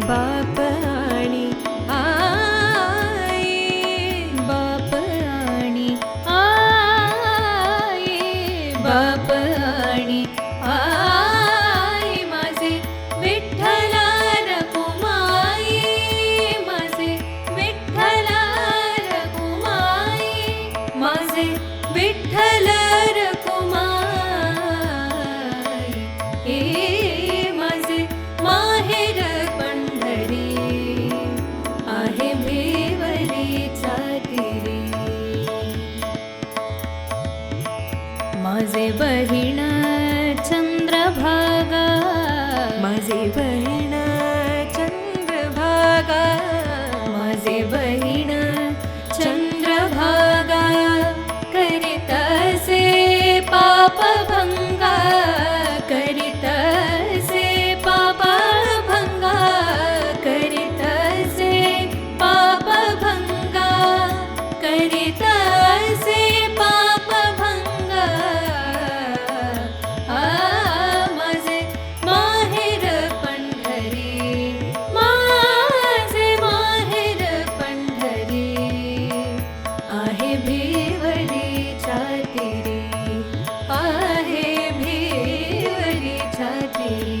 बाप आणि आई बाप आणि आई बाप आणि आई. माझे विठ्ठला रकुमाई माझे विठ्ठला रकुमाई माझे विठ्ठल रकुमाई माझे बहीण चंद्रभागा। माझे बहीण चंद्रभागा। माझे बहीण चंद्रभागा। करीतसे day.